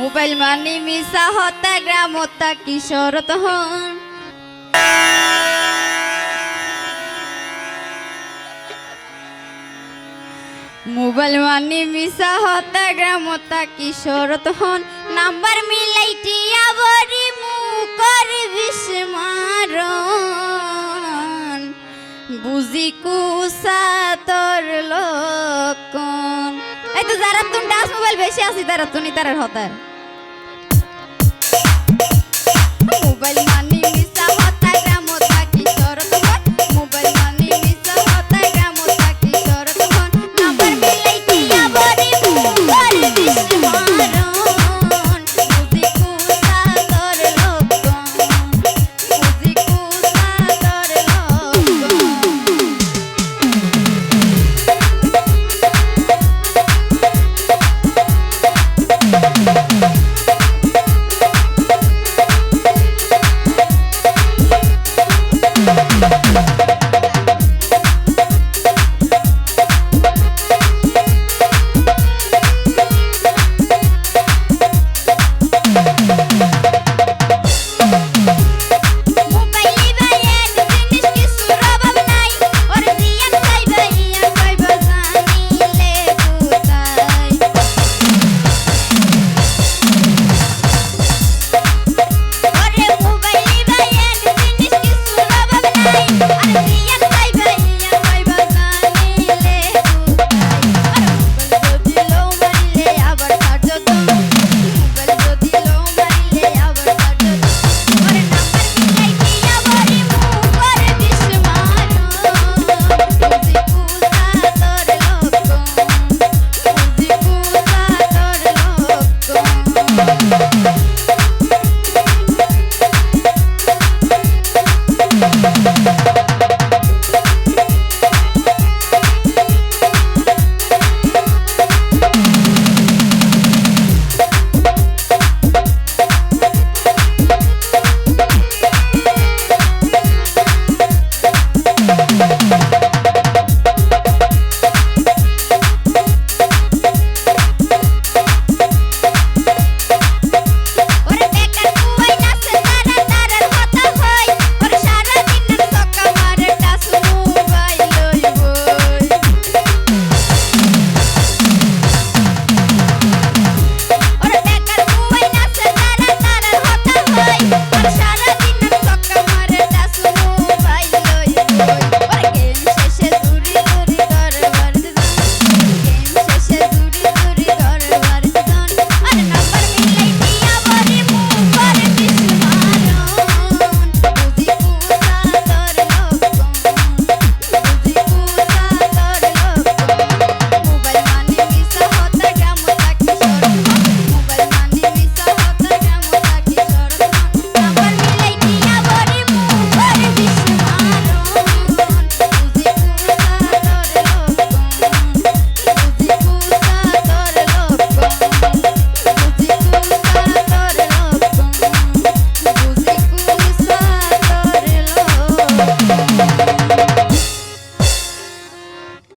Mobile money মিশা হতা গ্রাম হতা কিশোর তহন। Mobile money মিশা হতা গ্রাম হতা কিশোর তহন। Number মিলাইটি আবরি মুকর বিস্মারণ বুঝি কুসা তোর লোকন এই তো যারা তুমি ডাস মোবাইল বেশি আছি, তারা তুমি তারার হতার মোবাইল মানি মিসা